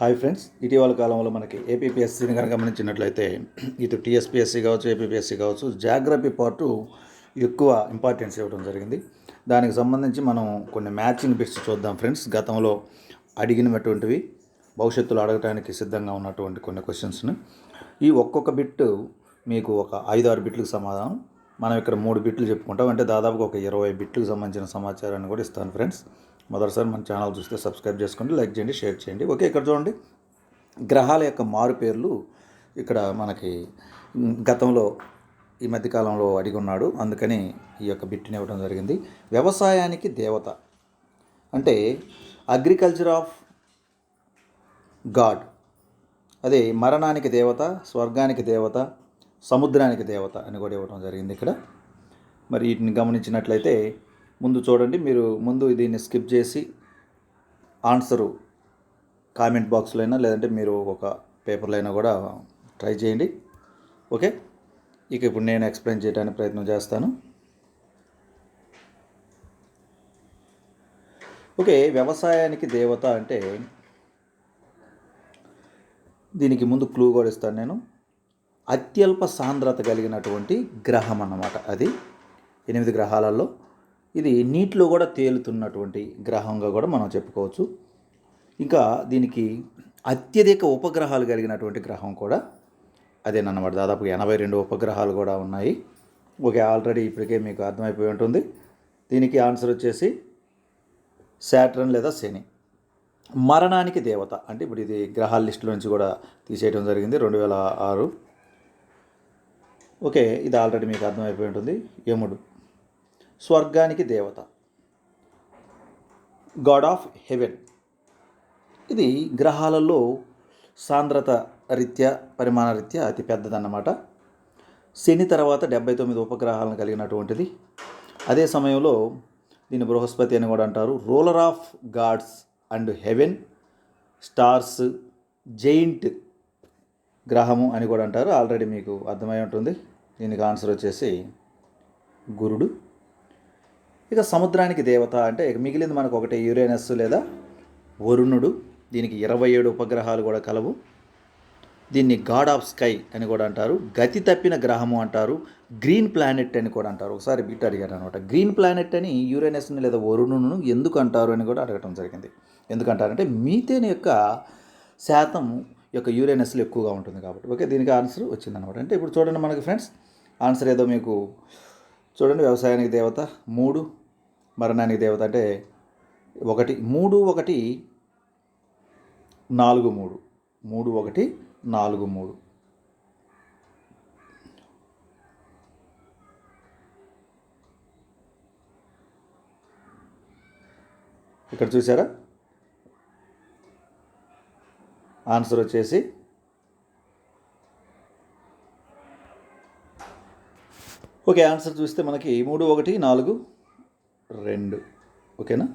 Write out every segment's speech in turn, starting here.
Hi friends ఇటీవల కాలంలో మనకి ఏపీపీఎస్సీని కనుక గమనించినట్లయితే ఇటు టీఎస్పీఎస్సీ కావచ్చు ఏపీపీఎస్సీ కావచ్చు జాగ్రఫీ పార్టు ఎక్కువ ఇంపార్టెన్స్ ఇవ్వడం జరిగింది. దానికి సంబంధించి మనం కొన్ని మ్యాచింగ్ బిట్స్ చూద్దాం ఫ్రెండ్స్. గతంలో అడిగినటువంటివి భవిష్యత్తులో అడగటానికి సిద్ధంగా ఉన్నటువంటి కొన్ని క్వశ్చన్స్ని. ఈ ఒక్కొక్క బిట్ మీకు ఒక ఐదు ఆరు బిట్లకు సమాధానం మనం ఇక్కడ మూడు బిట్లు చెప్పుకుంటాం. అంటే దాదాపుగా ఒక ఇరవై బిట్లకు సంబంధించిన సమాచారాన్ని కూడా ఇస్తాను ఫ్రెండ్స్. మొదటిసారి మన ఛానల్ చూస్తే సబ్స్క్రైబ్ చేసుకోండి లైక్ చేయండి షేర్ చేయండి. ఓకే ఇక్కడ చూడండి. గ్రహాల యొక్క మారు పేర్లు ఇక్కడ మనకి గతంలో ఈ మధ్యకాలంలో అడిగి ఉన్నాడు అందుకని ఈ యొక్క బిట్టిని ఇవ్వడం జరిగింది. వ్యవసాయానికి దేవత అంటే అగ్రికల్చర్ ఆఫ్ గాడ్ అదే మరణానికి దేవత స్వర్గానికి దేవత సముద్రానికి దేవత అని కూడా ఇవ్వడం జరిగింది ఇక్కడ. మరి వీటిని గమనించినట్లయితే ముందు చూడండి మీరు ముందు దీన్ని స్కిప్ చేసి ఆన్సరు కామెంట్ బాక్స్లో అయినా లేదంటే మీరు ఒక పేపర్లో అయినా కూడా ట్రై చేయండి. ఓకే? ఇక ఇప్పుడు నేను ఎక్స్ప్లెయిన్ చేయడానికి ప్రయత్నం చేస్తాను. ఓకే వ్యవసాయానికి దేవత అంటే దీనికి ముందు క్లూ కూడా ఇస్తాను నేను. అత్యల్ప సాంద్రత కలిగినటువంటి గ్రహం అన్నమాట అది. ఎనిమిది గ్రహాలలో ఇది నీటిలో కూడా తేలుతున్నటువంటి గ్రహంగా కూడా మనం చెప్పుకోవచ్చు. ఇంకా దీనికి అత్యధిక ఉపగ్రహాలు కలిగినటువంటి గ్రహం కూడా అదేనమాట దాదాపు ఎనభై రెండు ఉపగ్రహాలు కూడా ఉన్నాయి. ఓకే ఆల్రెడీ ఇప్పటికే మీకు అర్థమైపోయి ఉంటుంది. దీనికి ఆన్సర్ వచ్చేసి శాట్రన్ లేదా శని. మరణానికి దేవత. అంటే ఇప్పుడు ఇది గ్రహాల లిస్టులో నుంచి కూడా తీసేయడం జరిగింది రెండు వేల ఆరు. ఓకే ఇది ఆల్రెడీ మీకు అర్థమైపోయి ఉంటుంది. యముడు. స్వర్గానికి దేవత. గాడ్ ఆఫ్ హెవెన్ ఇది గ్రహాలలో సాంద్రత రీత్యా పరిమాణ రీత్యా అతి పెద్దదన్నమాట. శని తర్వాత డెబ్బై తొమ్మిది ఉపగ్రహాలను కలిగినటువంటిది. అదే సమయంలో దీన్ని బృహస్పతి అని కూడా అంటారు. Ruler of gods and heaven stars giant గ్రహము అని కూడా అంటారు. ఆల్రెడీ మీకు అర్థమై ఉంటుంది. దీనికి ఆన్సర్ వచ్చేసి గురుడు. ఇక సముద్రానికి దేవత అంటే ఇక మిగిలింది మనకు ఒకటి యురేనస్ లేదా వరుణుడు. దీనికి ఇరవై ఏడు ఉపగ్రహాలు కూడా కలవు. దీన్ని గాడ్ ఆఫ్ స్కై అని కూడా అంటారు. గతి తప్పిన గ్రహము అంటారు. గ్రీన్ ప్లానెట్ అని కూడా అంటారు. ఒకసారి బిట్ అడిగారు అనమాట. గ్రీన్ ప్లానెట్ అని యురేనస్ని లేదా వరుణును ఎందుకు అంటారు అని కూడా అడగటం జరిగింది. ఎందుకంటారంటే మీథేన్ యొక్క శాతం యొక్క యురేనస్లో ఎక్కువగా ఉంటుంది కాబట్టి. ఓకే దీనికి ఆన్సర్ వచ్చిందనమాట అంటే ఇప్పుడు చూడండి మనకి ఫ్రెండ్స్ ఆన్సర్ ఏదో మీకు చూడండి వ్యవసాయానికి దేవత మూడు మరణానికి దేవత అంటే ఒకటి మూడు ఒకటి నాలుగు మూడు. మూడు ఒకటి నాలుగు మూడు. ఇక్కడ చూసారా ఆన్సర్ వచ్చేసి ఓకే ఆన్సర్ చూస్తే మనకి మూడు ఒకటి నాలుగు రెండు. ఓకేనా?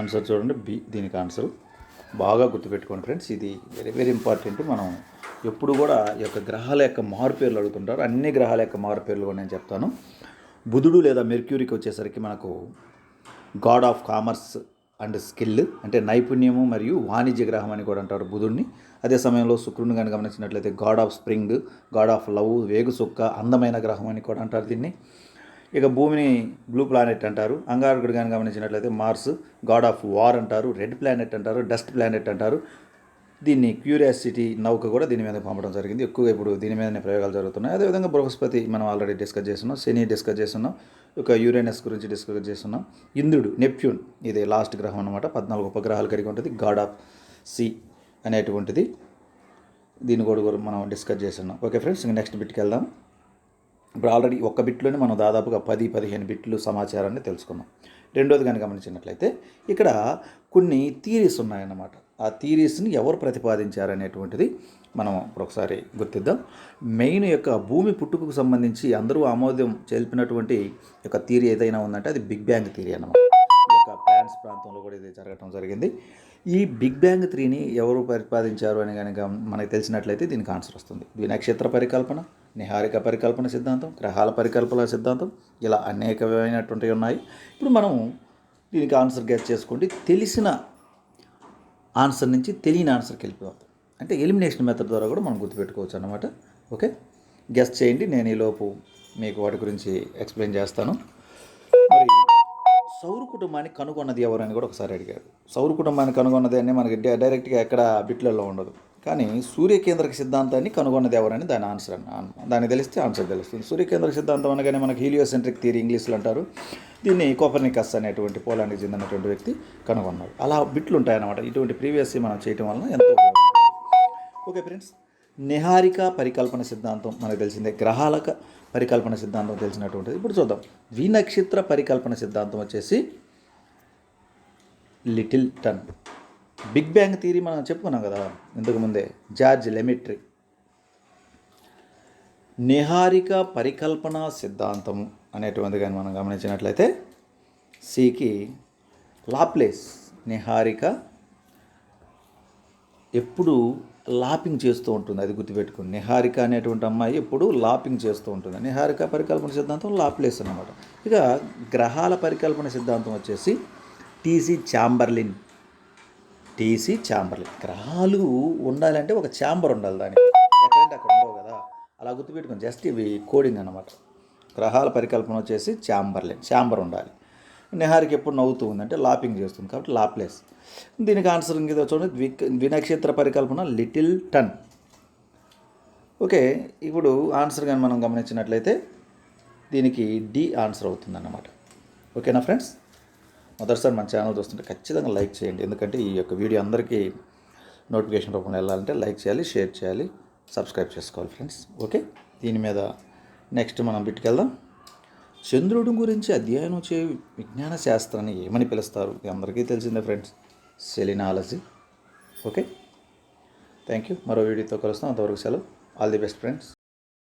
ఆన్సర్ చూడండి. బి దీనికి ఆన్సర్ బాగా గుర్తుపెట్టుకోండి ఫ్రెండ్స్. ఇది వెరీ వెరీ ఇంపార్టెంట్ మనం ఎప్పుడు కూడా ఈ యొక్క గ్రహాల యొక్క మారుపేర్లు అడుగుతుంటారు. అన్ని గ్రహాల యొక్క మారుపేర్లు కూడా నేను చెప్తాను. బుధుడు లేదా మెర్క్యూరీకి వచ్చేసరికి మనకు god of commerce and skill అంటే నైపుణ్యము మరియు వాణిజ్య గ్రహం అని కూడా అంటారు బుధుడిని అదే సమయంలో శుక్రుని కానీ గమనించినట్లయితే god of spring god of love వేగు సుక్క అందమైన గ్రహం అని కూడా అంటారు దీన్ని. ఇక భూమిని బ్లూ ప్లానెట్ అంటారు. అంగారకుడు కానీ గమనించినట్లయితే మార్స్ గాడ్ ఆఫ్ వార్ అంటారు. రెడ్ ప్లానెట్ అంటారు. డస్ట్ ప్లానెట్ అంటారు. దీన్ని క్యూరియాసిటీ నౌక కూడా దీని మీద పంపడం జరిగింది. ఎక్కువగా ఇప్పుడు దీని మీదనే ప్రయోగాలు జరుగుతున్నాయి. అదేవిధంగా బృహస్పతి మనం ఆల్రెడీ డిస్కస్ చేస్తున్నాం. శని డిస్కస్ చేస్తున్నాం. ఒక యూరేనస్ గురించి డిస్కస్ చేస్తున్నాం. ఇంద్రుడు నెప్ట్యూన్ ఇది లాస్ట్ గ్రహం అనమాట పద్నాలుగు ఉపగ్రహాలు కలిగి ఉంటుంది. గాడ్ ఆఫ్ సి అనేటువంటిది. దీన్ని కూడా కూడా మనం డిస్కస్ చేస్తున్నాం. ఓకే ఫ్రెండ్స్ ఇంకా నెక్స్ట్ బిట్కి వెళ్దాం. ఇప్పుడు ఆల్రెడీ ఒక్క బిట్లోనే మనం దాదాపుగా పది పదిహేను బిట్లు సమాచారాన్ని తెలుసుకున్నాం. రెండోది కానీ గమనించినట్లయితే ఇక్కడ కొన్ని థీరీస్ ఉన్నాయన్నమాట. ఆ థీరీస్ని ఎవరు ప్రతిపాదించారు అనేటువంటిది మనం ఇప్పుడు ఒకసారి గుర్తిద్దాం. మెయిన్ యొక్క భూమి పుట్టుకకు సంబంధించి అందరూ ఆమోదం తెలిపినటువంటి యొక్క థీరీ ఏదైనా ఉందంటే అది బిగ్ బ్యాంగ్ థీరీ అన్నమాట. ఈ యొక్క ఫ్రాన్స్ ప్రాంతంలో కూడా ఇది జరగటం జరిగింది. ఈ బిగ్ బ్యాంగ్ త్రీని ఎవరు ప్రతిపాదించారు అని కనుక మనకు తెలిసినట్లయితే దీనికి ఆన్సర్ వస్తుంది. ఇది నక్షత్ర పరికల్పన నిహారిక పరికల్పన సిద్ధాంతం గ్రహాల పరికల్పన సిద్ధాంతం ఇలా అనేకమైనటువంటివి ఉన్నాయి. ఇప్పుడు మనం దీనికి ఆన్సర్ గెట్ చేసుకోండి. తెలిసిన ఆన్సర్ నుంచి తెలియని ఆన్సర్కి వెళ్ళిపోతాం అంటే ఎలిమినేషన్ మెథడ్ ద్వారా కూడా మనం గుర్తుపెట్టుకోవచ్చు అనమాట ఓకే? గెస్ట్ చేయండి. నేను ఈలోపు మీకు వాటి గురించి ఎక్స్ప్లెయిన్ చేస్తాను. సౌర కుటుంబాన్ని కనుగొన్నది ఎవరు అని కూడా ఒకసారి అడిగాడు సౌర కుటుంబాన్ని కనుగొన్నది అని మనకి డై- డైరెక్ట్గా ఎక్కడ బిట్లలో ఉండదు. కానీ సూర్యకేంద్రక సిద్ధాంతాన్ని కనుగొన్నది ఎవరని దాని ఆన్సర్ అన్న దానికి తెలిస్తే ఆన్సర్ తెలుస్తుంది. సూర్యకేంద్రక సిద్ధాంతం అనగానే మనకి హీలియోసెంట్రిక్ థియరీ ఇంగ్లీష్లో అంటారు. దీన్ని కోపర్నికస్ అనేటువంటి పోలాండ్కి చెందినటువంటి వ్యక్తి కనుగొన్నాడు. అలా బిట్లు ఉంటాయన్నమాట ఇటువంటి ప్రీవియస్ మనం చేయటం వలన ఎంతో ఓకే ఫ్రెండ్స్ నిహారిక పరికల్పన సిద్ధాంతం మనకు తెలిసిందే. గ్రహాలక పరికల్పన సిద్ధాంతం తెలిసినటువంటిది. ఇప్పుడు చూద్దాం. ద్వినక్షత్ర పరికల్పన సిద్ధాంతం వచ్చేసి Lyttleton. Big bang theory మనం చెప్పుకున్నాం కదా ఇంతకుముందే జార్జ్ లెమిట్రీ. నిహారిక పరికల్పన సిద్ధాంతం అనేటువంటిది కానీ మనం గమనించినట్లయితే సికి లాప్లేస్ నిహారిక ఎప్పుడు లాపింగ్ చేస్తూ ఉంటుంది అది గుర్తుపెట్టుకుని నిహారిక అనేటువంటి అమ్మాయి ఎప్పుడు లాపింగ్ చేస్తూ ఉంటుంది. నిహారిక పరికల్పన సిద్ధాంతం లాప్లేస్ అన్నమాట. ఇక గ్రహాల పరికల్పన సిద్ధాంతం వచ్చేసి టీసీ చాంబర్లిన్. TC Chamberlin. గ్రహాలు ఉండాలంటే ఒక ఛాంబర్ ఉండాలి దానికి. ఎక్కడంటే అక్కడ ఉండవు కదా. అలా గుర్తుపెట్టుకుని జస్ట్ ఇవి కోడింగ్ అనమాట గ్రహాల పరికల్పన వచ్చేసి ఛాంబర్లిన్ ఛాంబర్ ఉండాలి. నిహారికి ఎప్పుడు నవ్వుతూ ఉంది. అంటే లాపింగ్ చేస్తుంది కాబట్టి లాప్లేస్. దీనికి ఆన్సర్ ఇంకేదో చూడండి. ద్వి ద్వినక్షత్ర పరికల్పన లిటిల్ టన్. ఓకే ఇప్పుడు ఆన్సర్ కానీ మనం గమనించినట్లయితే దీనికి డి ఆన్సర్ అవుతుందన్నమాట. ఓకేనా ఫ్రెండ్స్? మొదటిసారి మన ఛానల్ చూస్తుంటే ఖచ్చితంగా లైక్ చేయండి. ఎందుకంటే ఈ యొక్క వీడియో అందరికీ నోటిఫికేషన్ రూపంలో వెళ్ళాలంటే లైక్ చేయాలి షేర్ చేయాలి సబ్స్క్రైబ్ చేసుకోవాలి ఫ్రెండ్స్. ఓకే దీని మీద నెక్స్ట్ మనం బిట్కెళ్దాం చంద్రుడి గురించి అధ్యయనం చే విజ్ఞాన శాస్త్రాన్ని ఏమని పిలుస్తారు? అందరికీ తెలిసిందే friends selenology. Okay? Thank you మరో వీడియోతో కలుస్తాం. అంతవరకు సెలవు. All the best friends.